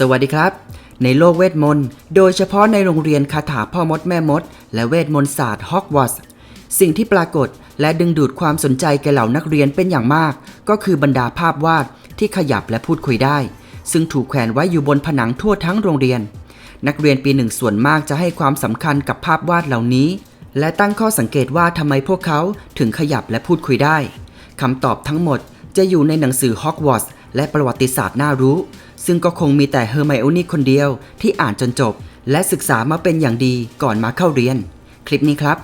สวัสดีครับ ในโลกเวทมนต์ โดยเฉพาะในโรงเรียนคาถาพ่อมดแม่มด และเวทมนต์ศาสตร์ฮอกวอตส์สิ่งที่ปรากฏและดึงดูดความสนใจแก่เหล่านักเรียนเป็นอย่างมาก ก็คือบรรดาภาพวาดที่ขยับและพูดคุยได้ ซึ่งถูกแขวนไว้อยู่บนผนังทั่วทั้งโรงเรียน นักเรียนปีหนึ่งส่วนมากจะให้ความสำคัญกับภาพวาดเหล่านี้ และตั้งข้อสังเกตว่าทำไมพวกเขาถึงขยับและพูดคุยได้คำตอบทั้งหมดจะอยู่ในหนังสือฮอกวอตส์และประวัติศาสตร์น่ารู้ ซึ่งก็คงมีแต่เฮอร์ไมโอนี่คนเดียวที่อ่านจนจบ และศึกษามาเป็นอย่างดีก่อนมาเข้าเรียน คลิปนี้ครับ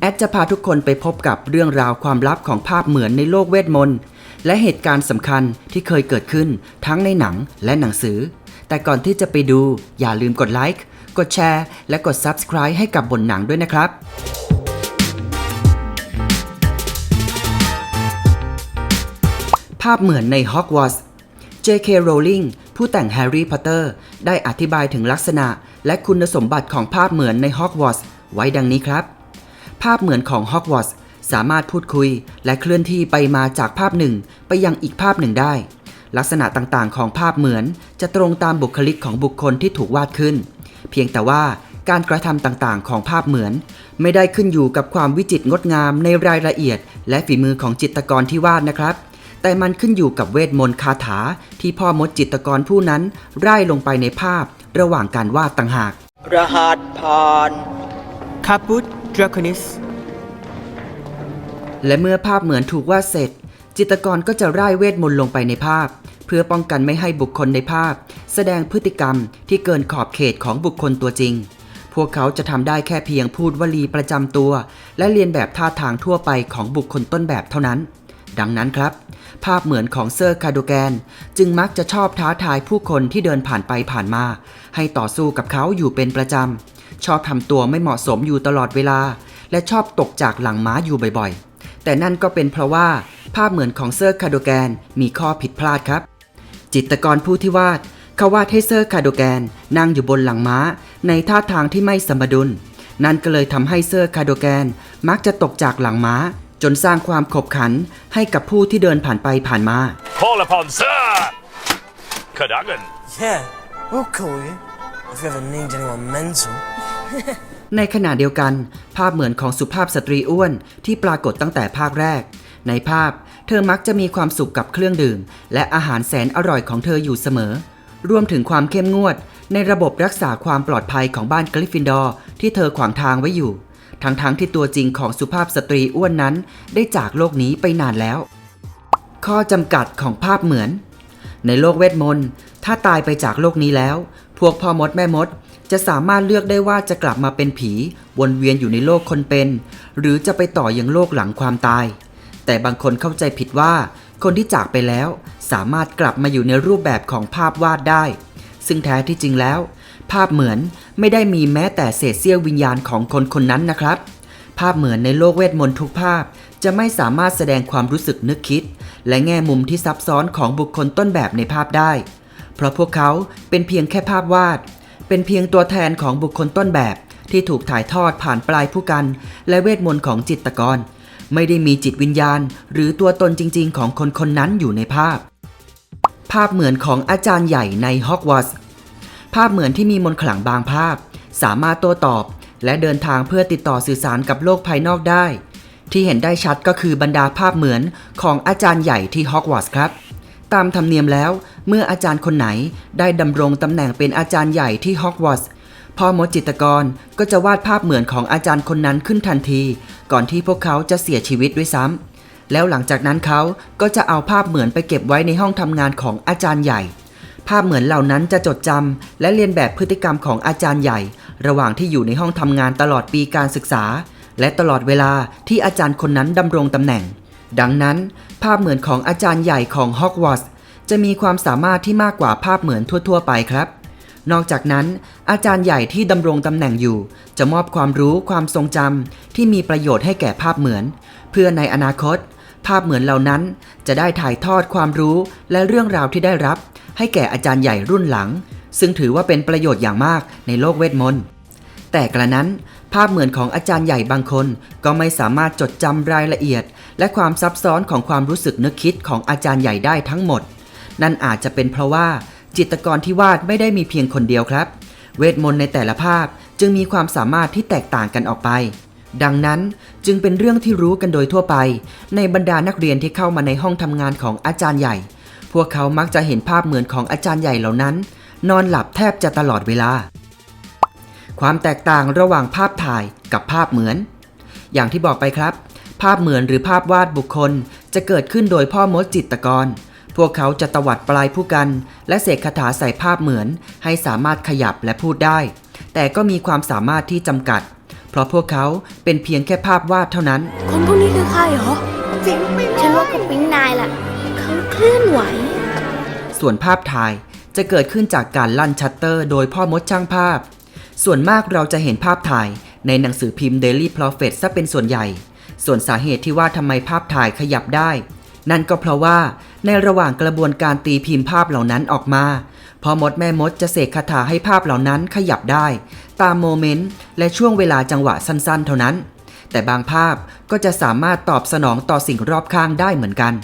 แอดจะพาทุกคนไปพบกับเรื่องราวความลับของภาพเหมือนในโลกเวทมนต์และเหตุการณ์สำคัญที่เคยเกิดขึ้นทั้งในหนังและหนังสือ แต่ก่อนที่จะไปดูอย่าลืมกดไลค์กดแชร์ และกด Subscribe ให้กับบนหนังด้วยนะครับ ภาพเหมือนในฮอกวอตส์ J.K. Rowling ผู้แต่งแฮร์รี่พอตเตอร์ได้อธิบายถึงลักษณะและคุณสมบัติของภาพเหมือนในฮอกวอตส์ไว้ดังนี้ครับ ภาพเหมือนของฮอกวอตส์สามารถพูดคุยและเคลื่อนที่ไปมาจากภาพหนึ่งไปยังอีกภาพหนึ่งได้ ลักษณะต่างๆ ของภาพเหมือนจะตรงตามบุคลิกของบุคคลที่ถูกวาดขึ้น เพียงแต่ว่าการกระทำต่างๆ ของภาพเหมือน ไม่ได้ขึ้นอยู่กับความวิจิตรงดงามในรายละเอียด และฝีมือของจิตรกรที่วาดนะครับ แต่มันขึ้นอยู่กับเวทมนต์คาถาที่พ่อมดจิตรกรผู้นั้นร่ายลงไปในภาพระหว่างการวาดต่างหาก รหัสผ่านคาปุตดราคอนิส และเมื่อภาพเหมือนถูกวาดเสร็จ จิตรกรก็จะร่ายเวทมนต์ลงไปในภาพ เพื่อป้องกันไม่ให้บุคคลในภาพ แสดงพฤติกรรมที่เกินขอบเขตของบุคคลตัวจริง พวกเขาจะทำได้แค่เพียงพูดวลีประจำตัว และเรียนแบบท่าทางทั่วไปของบุคคลต้นแบบเท่านั้น ดังนั้นครับ ภาพเหมือนของเซอร์คาโดแกน จึงมักจะชอบท้าทายผู้คนที่เดินผ่านไปผ่านมา ให้ต่อสู้กับเขาอยู่เป็นประจำ ชอบทำตัวไม่เหมาะสมอยู่ตลอดเวลา และชอบตกจากหลังม้าอยู่บ่อยๆ แต่นั่นก็เป็นเพราะว่า ภาพเหมือนของเซอร์คาโดแกนมีข้อผิดพลาดครับ จิตรกรผู้ที่วาดเขาวาดให้เซอร์คาโดแกนนั่งอยู่บนหลังม้า ในท่าทางที่ไม่สมดุล นั่นก็เลยทำให้เซอร์คาโดแกนมักจะตกจากหลังม้า จนสร้างความขบขันให้กับผู้ที่เดินผ่านไปผ่านมา Call upon Sir Cadogan. Yeah, we'll call you if you ever need anyone mental. ในขณะเดียวกัน ภาพเหมือนของสุภาพสตรีอ้วนที่ปรากฏตั้งแต่ภาคแรก ในภาพเธอมักจะมีความสุขกับเครื่องดื่ม และอาหารแสนอร่อยของเธออยู่เสมอ รวมถึงความเข้มงวด ในระบบรักษาความปลอดภัยของบ้านกริฟฟินดอร์ที่เธอขวางทางไว้อยู่ ทั้งๆทที่ตัวจริงของสุภาพสตรีอ้วนนั้นได้จากโลกนี้ไปนานแล้ว ข้อจำกัดของภาพเหมือน ในโลกเวทมนต์ ถ้าตายไปจากโลกนี้แล้ว พวกพ่อมดแม่มด จะสามารถเลือกได้ว่าจะกลับมาเป็นผี วนเวียนอยู่ในโลกคนเป็น หรือจะไปต่ออยังโลกหลังความตาย แต่บางคนเข้าใจผิดว่า คนที่จากไปแล้ว สามารถกลับมาอยู่ในรูปแบบของภาพวาดได้ ซึ่งแท้ที่จริงแล้ว ภาพเหมือนไม่ได้มีแม้แต่เศษเสี้ยววิญญาณของคนคนนั้นนะครับ ภาพเหมือนในโลกเวทมนต์ทุกภาพ จะไม่สามารถแสดงความรู้สึกนึกคิด และแง่มุมที่ซับซ้อนของบุคคลต้นแบบในภาพได้ เพราะพวกเขาเป็นเพียงแค่ภาพวาด เป็นเพียงตัวแทนของบุคคลต้นแบบ ที่ถูกถ่ายทอดผ่านปลายผู้กัน และเวทมนต์ของจิตรกร ไม่ได้มีจิตวิญญาณ หรือตัวตนจริง ๆ ของคนคนนั้นอยู่ในภาพ ภาพเหมือนของอาจารย์ใหญ่ในฮอกวอตส์ ภาพเหมือนที่มีมนขลังบางภาพ สามารถโต้ตอบ และเดินทางเพื่อติดต่อสื่อสารกับโลกภายนอกได้ ที่เห็นได้ชัดก็คือบรรดาภาพเหมือนของอาจารย์ใหญ่ที่ฮอกวอตส์ครับ ตามธรรมเนียมแล้ว เมื่ออาจารย์คนไหนได้ดำรงตำแหน่งเป็นอาจารย์ใหญ่ที่ฮอกวอตส์พ่อมดจิตกรก็จะวาดภาพเหมือนของอาจารย์คนนั้นขึ้นทันที ก่อนที่พวกเขาจะเสียชีวิตด้วยซ้ำแล้วหลังจากนั้นเขาก็จะเอาภาพเหมือนไปเก็บไว้ในห้องทำงานของอาจารย์ใหญ่ ภาพเหมือนเหล่านั้นจะจดจำและเรียนแบบพฤติกรรมของอาจารย์ใหญ่ ระหว่างที่อยู่ในห้องทำงานตลอดปีการศึกษา และตลอดเวลาที่อาจารย์คนนั้นดำรงตำแหน่ง ดังนั้น ภาพเหมือนของอาจารย์ใหญ่ของฮอกวอตส์จะมีความสามารถที่มากกว่าภาพเหมือนทั่ว ๆ ไปครับ นอกจากนั้น อาจารย์ใหญ่ที่ดำรงตำแหน่งอยู่ จะมอบความรู้ความทรงจำที่มีประโยชน์ให้แก่ภาพเหมือน เพื่อในอนาคต ภาพเหมือนเหล่านั้นจะได้ถ่ายทอดความรู้และเรื่องราวที่ได้รับ ให้แก่อาจารย์ใหญ่รุ่นหลัง ซึ่งถือว่าเป็นประโยชน์อย่างมากในโลกเวทมนต์แต่กระนั้น ภาพเหมือนของอาจารย์ใหญ่บางคน ก็ไม่สามารถจดจำรายละเอียด และความซับซ้อนของความรู้สึกนึกคิดของอาจารย์ใหญ่ได้ทั้งหมด นั่นอาจจะเป็นเพราะว่า จิตกรที่วาดไม่ได้มีเพียงคนเดียวครับ เวทมนต์ในแต่ละภาพจึงมีความสามารถที่แตกต่างกันออกไป ดังนั้นจึงเป็นเรื่องที่รู้กันโดยทั่วไป ในบรรดานักเรียนที่เข้ามาในห้องทำงานของอาจารย์ใหญ่ พวกเขามักจะเห็นภาพเหมือนของอาจารย์ใหญ่เหล่านั้น นอนหลับแทบจะตลอดเวลา ความแตกต่างระหว่างภาพถ่ายกับภาพเหมือน อย่างที่บอกไปครับ ภาพเหมือนหรือภาพวาดบุคคลจะเกิดขึ้นโดยพ่อมดจิตกร พวกเขาจะตวัดปลายผู้กัน และเสกคาถาใส่ภาพเหมือน ให้สามารถขยับและพูดได้ แต่ก็มีความสามารถที่จำกัด เพราะพวกเขาเป็นเพียงแค่ภาพวาดเท่านั้น คนพวกนี้คือใครเหรอจริงไม่ฉันว่ากับปิ๊งนายล่ะ เขาเคลื่อนไหว ส่วนภาพถ่ายจะเกิดขึ้นจากการลั่นชัตเตอร์ โดยพ่อมดช่างภาพ ส่วนมากเราจะเห็นภาพถ่าย ในหนังสือพิมพ์ Daily Prophet ซะเป็นส่วนใหญ่ ส่วนสาเหตุที่ว่าทำไมภาพถ่ายขยับได้ นั่นก็เพราะว่าในระหว่างกระบวนการตีพิมพ์ภาพเหล่านั้นออกมา พ่อมดแม่มดจะเสกคาถาให้ภาพเหล่านั้นขยับได้ ตามโมเมนต์และช่วงเวลาจังหวะสั้นๆ เท่านั้น แต่บางภาพก็จะสามารถตอบสนองต่อสิ่งรอบข้างได้เหมือนกัน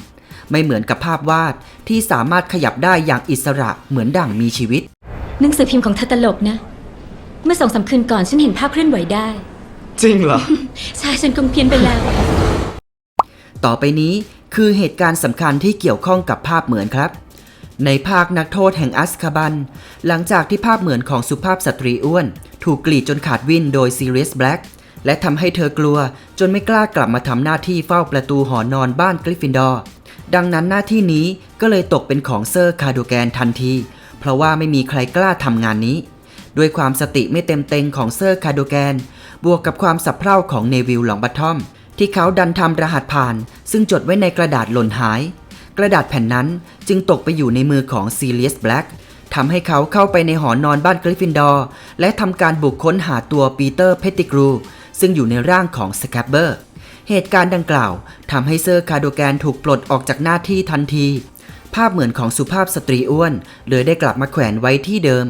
ไม่เหมือนกับภาพวาดที่สามารถขยับได้อย่างอิสระเหมือนดั่งมีชีวิต หนังสือพิมพ์ของเธอตลกนะ เมื่อสองสามคืนก่อนฉันเห็นภาพเคลื่อนไหวได้ จริงเหรอ ใช่ฉันคงเพี้ยนไปแล้ว ต่อไปนี้คือเหตุการณ์สำคัญที่เกี่ยวข้องกับภาพเหมือนครับ ในภาคนักโทษแห่งอัสคาบัน หลังจากที่ภาพเหมือนของสุภาพสตรีอ้วน ถูกกรีดจนขาดวิ่นโดยซีเรียสแบล็กและทำให้เธอกลัว จนไม่กล้ากลับมาทำหน้าที่เฝ้าประตูหอนอนบ้านกริฟฟินดอร์ ดังนั้นหน้าที่นี้ก็เลยตกเป็นของเซอร์คาโดแกนทันที เพราะว่าไม่มีใครกล้าทำงานนี้ ด้วยความสติไม่เต็มเต็งของเซอร์คาโดแกน บวกกับความสับเพร่าของเนวิลหลองบัตทอม ที่เขาดันทำรหัสผ่าน ซึ่งจดไว้ในกระดาษหล่นหาย กระดาษแผ่นนั้น จึงตกไปอยู่ในมือของซีเลียสแบล็กทำให้เขาเข้าไปในหอนอนบ้านกริฟฟินดอร์ และทำการบุกค้นหาตัวปีเตอร์เพตติกรู ซึ่งอยู่ในร่างของสแคปเบอร์ เหตุการณ์ดังกล่าวทำให้เซอร์คาโดแกนถูกปลดออกจากหน้าที่ทันที ภาพเหมือนของสุภาพสตรีอ้วนเลยได้กลับมาแขวนไว้ที่เดิม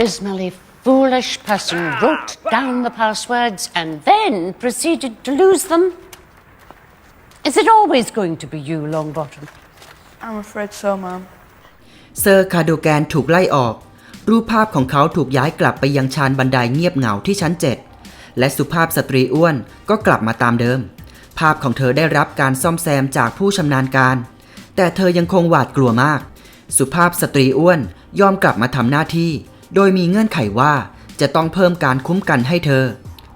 Bismally foolish person wrote down the passwords and then proceeded to lose them? Is it always going to be you, Longbottom? I'm afraid so Mom เซอร์คาโดแกนถูกไล่ออก รูปภาพของเขาถูกย้ายกลับไปยังชานบันไดเงียบเหงาที่ชั้น 7 และสุภาพสตรีอ้วนก็กลับมาตามเดิม ภาพของเธอได้รับการซ่อมแซมจากผู้ชำนาญการ แต่เธอยังคงหวาดกลัวมาก สุภาพสตรีอ้วนยอมกลับมาทำหน้าที่ โดยมีเงื่อนไขว่าจะต้องเพิ่มการคุ้มกันให้เธอ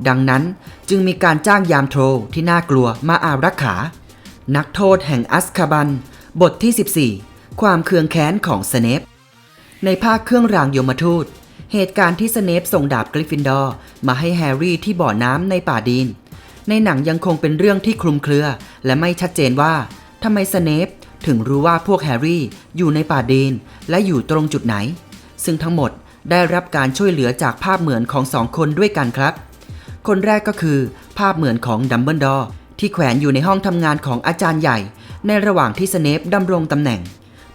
ดังนั้นจึงมีการจ้างยามโทรที่น่ากลัวมาอารักขา นักโทษแห่งอัสคาบัน บทที่ 14 ความเคืองแค้นของสเนปในภาคเครื่องรางยมทูต เหตุการณ์ที่สเนปส่งดาบกริฟฟินดอร์มาให้แฮร์รี่ที่บ่อน้ำในป่าดีนในหนังยังคงเป็นเรื่องที่คลุมเครือ และไม่ชัดเจนว่าทำไมสเนปถึงรู้ว่าพวกแฮร์รี่อยู่ในป่าดีนและอยู่ตรงจุดไหน ซึ่งทั้งหมดได้รับการช่วยเหลือจากภาพเหมือนของสองคนด้วยกันครับ คนแรกก็คือภาพเหมือนของดัมเบิลดอร์ที่แขวนอยู่ในห้องทำงานของอาจารย์ใหญ่ ในระหว่างที่สเนปดำรงตำแหน่ง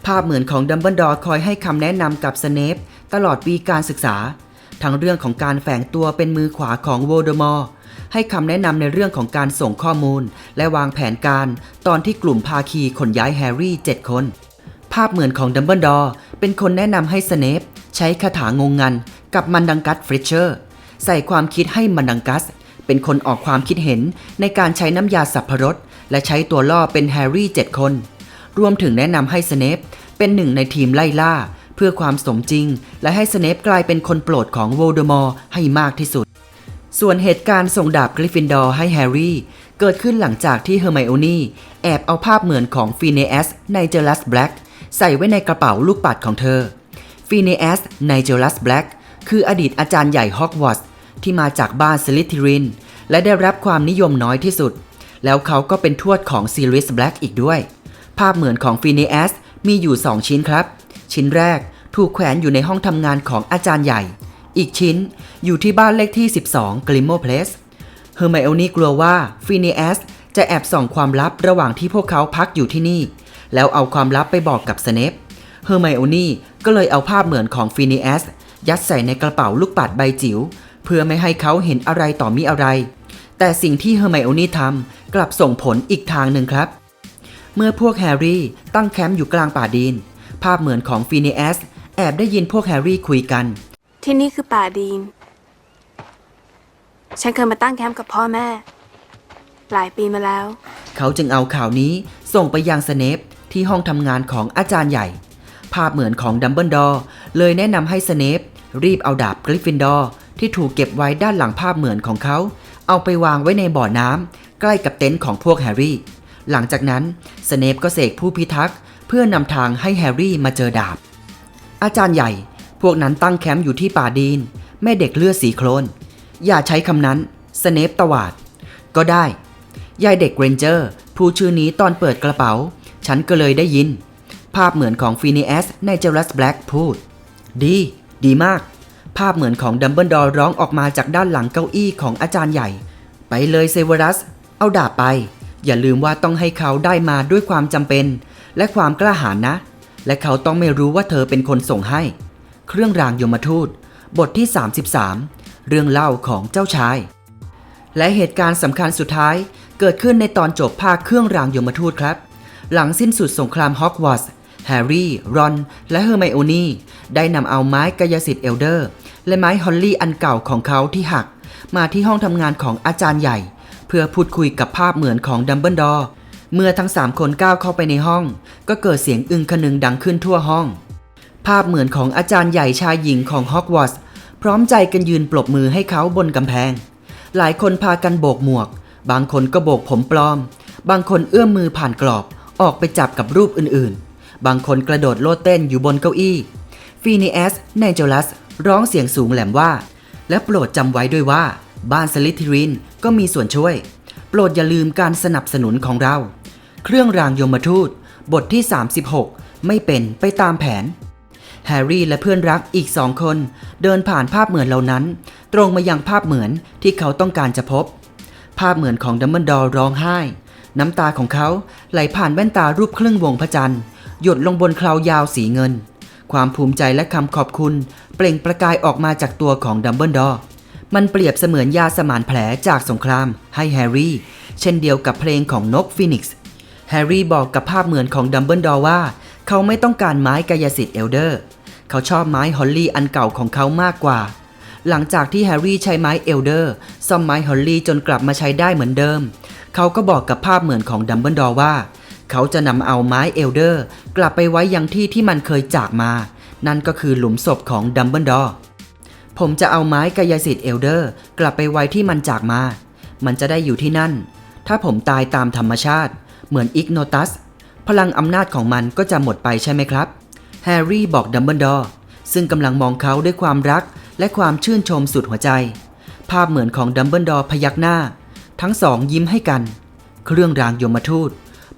ภาพเหมือนของดัมเบิลดอร์คอยให้คำแนะนำกับสเนปตลอดปีการศึกษา ทั้งเรื่องของการแฝงตัวเป็นมือขวาของโวลเดอมอร์ให้คำแนะนำในเรื่องของการส่งข้อมูล และวางแผนการ ตอนที่กลุ่มภาคีขนย้ายแฮร์รี่ 7 คน ภาพเหมือนของดัมเบิลดอร์เป็นคนแนะนำให้สเนปใช้คาถางงงัน กับมันดังกัสฟริชเชอร์ ใส่ความคิดให้มันดังกัส เป็นคนออกความคิดเห็นในการใช้น้ำยาสับพรส และใช้ตัวล่อเป็นแฮร์รี่ 7 คน รวมถึงแนะนำให้สเนปเป็นหนึ่งในทีมไล่ล่า เพื่อความสมจริง และให้สเนปกลายเป็นคนโปรดของโวลเดอมอร์ให้มากที่สุด ส่วนเหตุการณ์ส่งดาบกริฟฟินดอร์ให้แฮร์รี่ เกิดขึ้นหลังจากที่เฮอร์ไมโอนี่แอบเอาภาพเหมือนของฟีเนแอสในเจลัสแบล็กใส่ไว้ในกระเป๋าลูกปัดของเธอฟีเนแอสในเจลัสแบล็กคืออดีตอาจารย์ใหญ่ฮอกวอตส์ที่มาจากบ้านสลิทิริน และได้รับความนิยมน้อยที่สุด แล้วเขาก็เป็นทวดของซีรีสแบล็กอีกด้วย ภาพเหมือนของฟีเนแอสมีอยู่ 2 ชิ้นครับ ชิ้นแรกถูกแขวนอยู่ในห้องทำงานของอาจารย์ใหญ่ อีกชิ้นอยู่ที่บ้านเลขที่ 12 กลิมโมเพลสเฮอร์ไมโอนี่กลัวว่าฟีเนแอสจะแอบส่องความลับระหว่างที่พวกเขาพักอยู่ที่นี่ แล้วเอาความลับไปบอกกับสเนปเฮอร์ไมโอนี่ก็เลยเอาภาพเหมือนของฟีเนแอสยัดใส่ในกระเป๋าลูกปัดใบจิ๋วเพื่อไม่ให้เขาเห็นอะไรต่อมีอะไร แต่สิ่งที่เฮอร์ไมโอนี่ทำ กลับส่งผลอีกทางหนึ่งครับ เมื่อพวกแฮร์รี่ตั้งแคมป์อยู่กลางป่าดิน ภาพเหมือนของฟีเนแอสแอบได้ยินพวกแฮร์รี่คุยกัน ที่นี่คือป่าดีน ฉันเคยมาตั้งแคมป์กับพ่อแม่ หลายปีมาแล้ว เขาจึงเอาข่าวนี้ส่งไปยังสเนปที่ห้องทำงานของอาจารย์ใหญ่ ภาพเหมือนของดัมเบิลดอร์เลยแนะนำให้สเนปรีบเอาดาบกริฟฟินดอร์ที่ถูกเก็บไว้ด้านหลังภาพเหมือนของเขา เอาไปวางไว้ในบ่อน้ำ ใกล้กับเต็นท์ของพวกแฮร์รี่ หลังจากนั้นสเนปก็เสกผู้พิทักษ์เพื่อนำทางให้แฮร์รี่มาเจอดาบ อาจารย์ใหญ่ พวกนั้นตั้งแคมป์อยู่ที่ป่าดีน แม่เด็กเลือดสีโคลน อย่าใช้คำนั้นสเนปตวาด ก็ได้ ยายเด็กเรนเจอร์พูดชื่อนี้ตอนเปิดกระเป๋า ฉันก็เลยได้ยิน ภาพเหมือนของฟีนีแอสในเจลัสแบล็กพูด ดี ดีมาก ภาพเหมือนของดัมเบิลดอร์ร้องออกมาจากด้านหลังเก้าอี้ของอาจารย์ใหญ่ ไปเลยเซเวรัส เอาดาบไป อย่าลืมว่าต้องให้เขาได้มาด้วยความจำเป็น และความกล้าหาญนะ และเขาต้องไม่รู้ว่าเธอเป็นคนส่งให้ เครื่องรางยมทูต บทที่ 33 เรื่องเล่าของเจ้าชาย และเหตุการณ์สำคัญสุดท้ายเกิดขึ้นในตอนจบภาคเครื่องรางยมทูตครับ หลังสิ้นสุดสงครามฮอกวอตส์แฮร์รี่ รอน และเฮอร์ไมโอนี่ได้นำเอาไม้กายสิทธิ์เอลเดอร์ และไม้ฮอลลี่อันเก่าของเขาที่หัก มาที่ห้องทำงานของอาจารย์ใหญ่ เพื่อพูดคุยกับภาพเหมือนของดัมเบิลดอร์เมื่อทั้งสามคนก้าวเข้าไปในห้อง ก็เกิดเสียงอึงคนึงดังขึ้นทั่วห้อง ภาพเหมือนของอาจารย์ใหญ่ชายหญิงของฮอกวอตส์พร้อมใจกันยืนปรบมือให้เขาบนกำแพง หลายคนพากันโบกหมวก บางคนก็โบกผมปลอม บางคนเอื้อมมือผ่านกรอบออกไปจับกับรูปอื่นๆ บางคนกระโดดโลดเต้นอยู่บนเก้าอี้ฟีนีแอสไนเจลัสร้องเสียงสูงแหลมว่า และโปรดจำไว้ด้วยว่า บ้านสลิทรินก็มีส่วนช่วย โปรดอย่าลืมการสนับสนุนของเรา เครื่องรางยมทูต บทที่ 36 ไม่เป็นไปตามแผน แฮร์รี่และเพื่อนรักอีกสองคน เดินผ่านภาพเหมือนเหล่านั้น ตรงมายังภาพเหมือนที่เขาต้องการจะพบ ภาพเหมือนของดัมเบิลดอร์ร้องไห้ น้ำตาของเขาไหลผ่านแว่นตารูปครึ่งวงพระจันทร์หยดลงบนคราวยาวสีเงิน ความภูมิใจและคำขอบคุณ เปล่งประกายออกมาจากตัวของดัมเบิลดอร์ มันเปรียบเสมือนยาสมานแผลจากสงครามให้แฮร์รี่ เช่นเดียวกับเพลงของนกฟีนิกซ์แฮร์รี่บอกกับภาพเหมือนของดัมเบิลดอร์ว่า เขาไม่ต้องการไม้กายสิทธิ์เอลเดอร์ เขาชอบไม้ฮอลลี่อันเก่าของเขามากกว่า หลังจากที่แฮร์รี่ใช้ไม้เอลเดอร์ซ่อมไม้ฮอลลี่จนกลับมาใช้ได้เหมือนเดิม เขาก็บอกกับภาพเหมือนของดัมเบิลดอร์ว่า เขาจะนำเอาไม้เอลเดอร์ กลับไปไว้ยังที่ที่มันเคยจากมา นั่นก็คือหลุมศพของดัมเบิลดอร์ ผมจะเอาไม้กายสิทธิ์เอลเดอร์ กลับไปไว้ที่มันจากมา มันจะได้อยู่ที่นั่น ถ้าผมตายตามธรรมชาติ เหมือนอิกโนตัส พลังอำนาจของมันก็จะหมดไปใช่ไหมครับ แฮร์รี่บอกดัมเบิลดอร์ซึ่งกำลังมองเขาด้วยความรักและความชื่นชมสุดหัวใจ ภาพเหมือนของดัมเบิลดอร์พยักหน้า ทั้งสองยิ้มให้กัน เครื่องรางยมทูต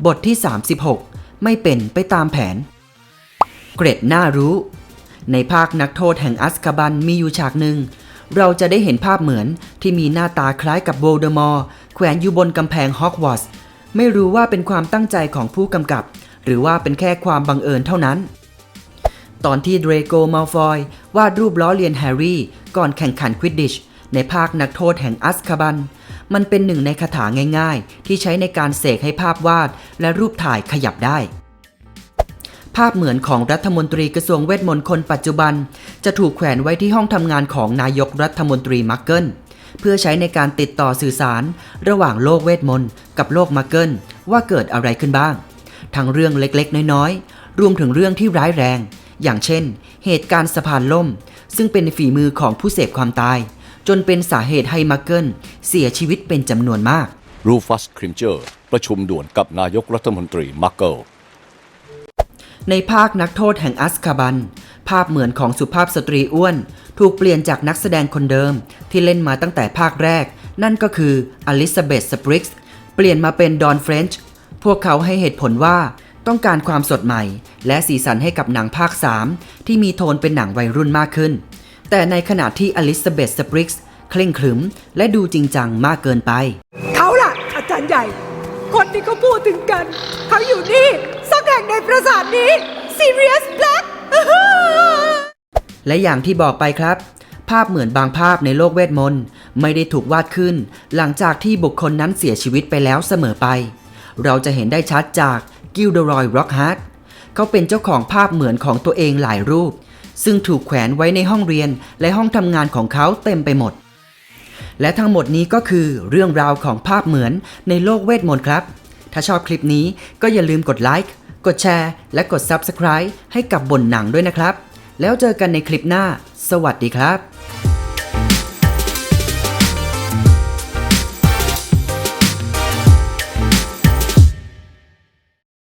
บทที่ 36 ไม่เป็นไปตามแผน เกรดน่ารู้ ในภาคนักโทษแห่งอัสคาบันมีอยู่ฉากหนึ่ง เราจะได้เห็นภาพเหมือนที่มีหน้าตาคล้ายกับโวลเดอมอร์แขวนอยู่บนกำแพงฮอกวอตส์ไม่รู้ว่าเป็นความตั้งใจของผู้กำกับ หรือว่าเป็นแค่ความบังเอิญเท่านั้น ตอนที่เดรโกมัลฟอยวาดรูปล้อเลียนแฮร์รี่ก่อนแข่งขันควิดดิชในภาคนักโทษแห่งอัสคาบัน มันเป็นหนึ่งในคาถาง่าย ๆ ที่ใช้ในการเสกให้ภาพวาดและรูปถ่ายขยับได้ ภาพเหมือนของรัฐมนตรีกระทรวงเวทมนตร์คนปัจจุบัน จะถูกแขวนไว้ที่ห้องทำงานของนายกรัฐมนตรีมักเกิลเพื่อใช้ในการติดต่อสื่อสาร ระหว่างโลกเวทมนต์กับโลกมักเกิลว่าเกิดอะไรขึ้นบ้าง ทั้งเรื่องเล็กๆ น้อยๆ รวมถึงเรื่องที่ร้ายแรง อย่างเช่น เหตุการณ์สะพานล่ม ซึ่งเป็นฝีมือของผู้เสพความตาย จนเป็นสาเหตุให้มักเกิลเสียชีวิตเป็นจำนวนมากรูฟัสคริมเจอร์ประชุมด่วนกับนายกรัฐมนตรีมักเกิล ในภาคนักโทษแห่งอัสคาบัน ภาพเหมือนของสุภาพสตรีอ้วน ถูกเปลี่ยนจากนักแสดงคนเดิมที่เล่นมาตั้งแต่ภาคแรก นั่นก็คืออลิซาเบธสปริกส์เปลี่ยนมาเป็นดอนเฟรนช์พวกเขาให้เหตุผลว่าต้องการความสดใหม่ และสีสันให้กับหนังภาค 3 ที่มีโทนเป็นหนังวัยรุ่นมากขึ้น แต่ในขณะที่อลิซาเบธสปริกส์เคร่งขรึมและดูจริงจังมากเกินไป ที่เขาพูดถึงกัน เขาอยู่นี่สักแห่งในปราสาทนี้ Sirius Black และอย่างที่บอกไปครับ ภาพเหมือนบางภาพในโลกเวทมนต์ไม่ได้ถูกวาดขึ้น หลังจากที่บุคคลนั้นเสียชีวิตไปแล้วเสมอไป เราจะเห็นได้ชัดจากกิลดรอยร็อกฮาร์ดเขาเป็นเจ้าของภาพเหมือนของตัวเองหลายรูป ซึ่งถูกแขวนไว้ในห้องเรียนและห้องทำงานของเขาเต็มไปหมด และทั้งหมดนี้ก็คือเรื่องราวของภาพเหมือนในโลกเวทมนต์ครับ ถ้าชอบคลิปนี้ก็อย่าลืมกดไลค์กดแชร์ และกด Subscribe ให้กับบนหนังด้วยนะครับ แล้วเจอกันในคลิปหน้า สวัสดีครับ